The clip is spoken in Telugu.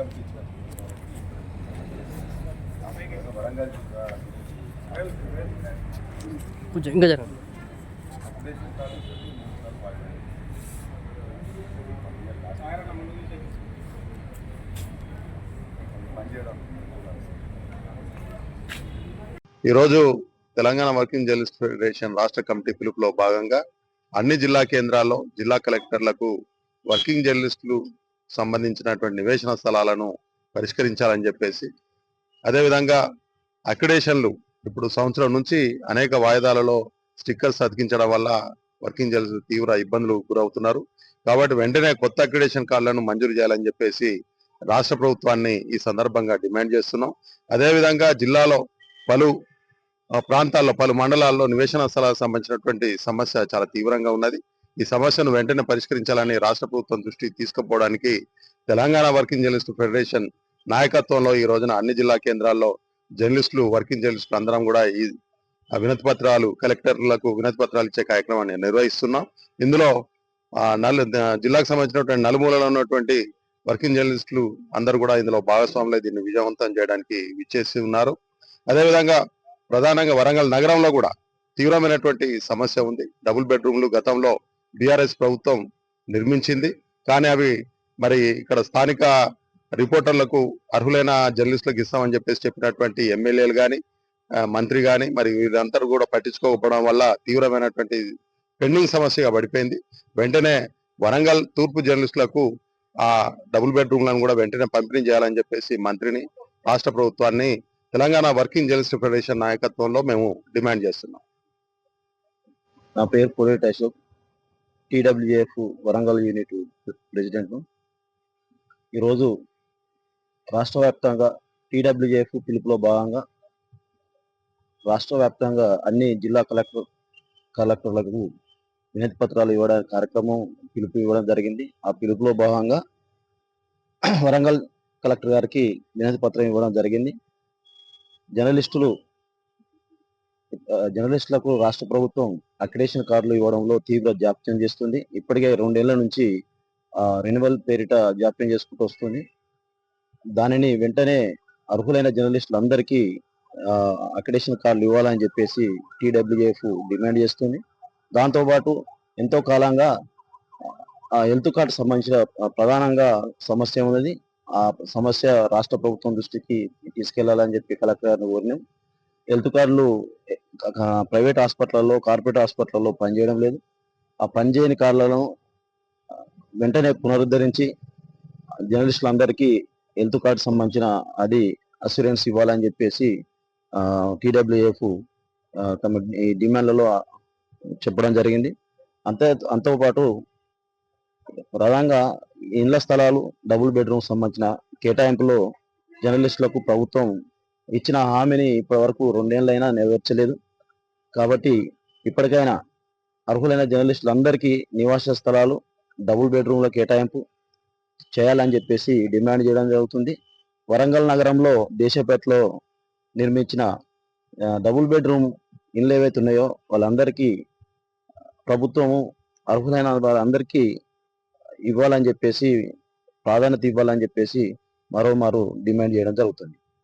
కమిటీ ఇచ్చారు వరంగల్ కొంచెం ఇంకా జరగండి ఈరోజు తెలంగాణ వర్కింగ్ జర్నలిస్ట్ ఫెడరేషన్ రాష్ట్ర కమిటీ పిలుపులో భాగంగా అన్ని జిల్లా కేంద్రాల్లో జిల్లా కలెక్టర్లకు వర్కింగ్ జర్నలిస్టులు సంబంధించినటువంటి నివేశన స్థలాలను పరిష్కరించాలని చెప్పేసి అదేవిధంగా అక్రిడేషన్లు. ఇప్పుడు సంవత్సరం నుంచి అనేక వాయిదాలలో స్టిక్కర్స్ అతికించడం వల్ల వర్కింగ్ జర్నలిస్టులు తీవ్ర ఇబ్బందులు గురవుతున్నారు. కాబట్టి వెంటనే కొత్త అక్రిడేషన్ కార్డులను మంజూరు చేయాలని చెప్పేసి రాష్ట్ర ప్రభుత్వాన్ని ఈ సందర్భంగా డిమాండ్ చేస్తున్నాం. అదేవిధంగా జిల్లాలో పలు ప్రాంతాల్లో పలు మండలాల్లో నివేశన స్థలాలకు సంబంధించినటువంటి సమస్య చాలా తీవ్రంగా ఉన్నది. ఈ సమస్యను వెంటనే పరిష్కరించాలని రాష్ట్ర ప్రభుత్వం దృష్టికి తీసుకుపోవడానికి తెలంగాణ వర్కింగ్ జర్నలిస్టు ఫెడరేషన్ నాయకత్వంలో ఈ రోజున అన్ని జిల్లా కేంద్రాల్లో జర్నలిస్టులు వర్కింగ్ జర్నలిస్టులు అందరం కూడా ఈ వినతి పత్రాలు కలెక్టర్లకు వినతి పత్రాలు ఇచ్చే కార్యక్రమాన్ని నిర్వహిస్తున్నాం. ఇందులో ఆ, నలు జిల్లాకు సంబంధించినటువంటి నలుమూలలో ఉన్నటువంటి వర్కింగ్ జర్నలిస్టులు అందరూ కూడా ఇందులో భాగస్వాములే దీన్ని విజయవంతం చేయడానికి విచ్చేసి ఉన్నారు. అదేవిధంగా ప్రధానంగా వరంగల్ నగరంలో కూడా తీవ్రమైనటువంటి సమస్య ఉంది. డబుల్ బెడ్రూమ్లు గతంలో బీఆర్ఎస్ ప్రభుత్వం నిర్మించింది. కానీ అవి మరి ఇక్కడ స్థానిక రిపోర్టర్లకు అర్హులైన జర్నలిస్టులకు ఇస్తామని చెప్పేసి చెప్పినటువంటి ఎమ్మెల్యేలు కానీ మంత్రి కానీ మరి వీరందరూ కూడా పట్టించుకోకపోవడం వల్ల తీవ్రమైనటువంటి పెండింగ్ సమస్యగా పడిపోయింది. వెంటనే వరంగల్ తూర్పు జర్నలిస్టులకు ఆ డబుల్ బెడ్రూమ్లను కూడా వెంటనే పంపిణీ చేయాలని చెప్పేసి మంత్రిని రాష్ట్ర ప్రభుత్వాన్ని తెలంగాణ వర్కింగ్ జర్నలిస్ట్ ఫెడరేషన్ నాయకత్వంలో మేము డిమాండ్ చేస్తున్నాం. నా పేరు Polet Ashok. TWF Warangal unit president ఈరోజు రాష్ట్ర వ్యాప్తంగా టీడబ్ల్యూఎఫ్ పిలుపులో భాగంగా రాష్ట్ర వ్యాప్తంగా అన్ని జిల్లా కలెక్టర్ కలెక్టర్లకు వినతి పత్రాలు ఇవ్వడానికి కార్యక్రమం పిలుపు ఇవ్వడం జరిగింది. ఆ పిలుపులో భాగంగా వరంగల్ కలెక్టర్ గారికి వినతి పత్రం ఇవ్వడం జరిగింది. జర్నలిస్టులు జర్నలిస్టులకు రాష్ట్ర ప్రభుత్వం అక్రిడేషన్ కార్డులు ఇవ్వడంలో తీవ్ర జాప్యం చేస్తుంది. ఇప్పటికే రెండేళ్ళ నుంచి రెన్యువల్ పేరిట జాప్యం చేసుకుంటూ వస్తుంది. దానిని వెంటనే అర్హులైన జర్నలిస్టులు అందరికీ అక్రిడేషన్ కార్డులు ఇవ్వాలని చెప్పేసి టీడబ్ల్యూఎఫ్ డిమాండ్ చేస్తుంది. దాంతోపాటు ఎంతో కాలంగా ఆ హెల్త్ కార్డు సంబంధించిన ప్రధానంగా సమస్య ఉన్నది. ఆ సమస్య రాష్ట్ర ప్రభుత్వం దృష్టికి తీసుకెళ్ళాలని చెప్పి కలెక్టర్ గారిని కోరినాం. హెల్త్ కార్డులు ప్రైవేట్ హాస్పిటల్లో కార్పొరేట్ హాస్పిటల్లో పనిచేయడం లేదు. ఆ పనిచేయని కార్లను వెంటనే పునరుద్ధరించి జర్నలిస్టులందరికీ హెల్త్ కార్డు సంబంధించిన అది అసూరెన్స్ ఇవ్వాలని చెప్పేసి టీడబ్ల్యూఎఫ్ తమ ఈ డిమాండ్లలో చెప్పడం జరిగింది. అంతే అంతోపాటు ప్రధానంగా ఇండ్ల స్థలాలు డబుల్ బెడ్రూమ్ సంబంధించిన కేటాయింపులో జర్నలిస్టులకు ప్రభుత్వం ఇచ్చిన హామీని ఇప్పటివరకు రెండేళ్ళైనా నెరవేర్చలేదు. కాబట్టి ఇప్పటికైనా అర్హులైన జర్నలిస్టులందరికీ నివాస స్థలాలు డబుల్ బెడ్రూమ్ల కేటాయింపు చేయాలని చెప్పేసి డిమాండ్ చేయడం జరుగుతుంది. వరంగల్ నగరంలో దేశపేటలో నిర్మించిన డబుల్ బెడ్రూమ్ ఇళ్ళు ఏవైతే ఉన్నాయో వాళ్ళందరికీ ప్రభుత్వము అర్హులైన వాళ్ళందరికీ ఇవ్వాలని చెప్పేసి ప్రాధాన్యత ఇవ్వాలని చెప్పేసి మరోమారు డిమాండ్ చేయడం జరుగుతుంది.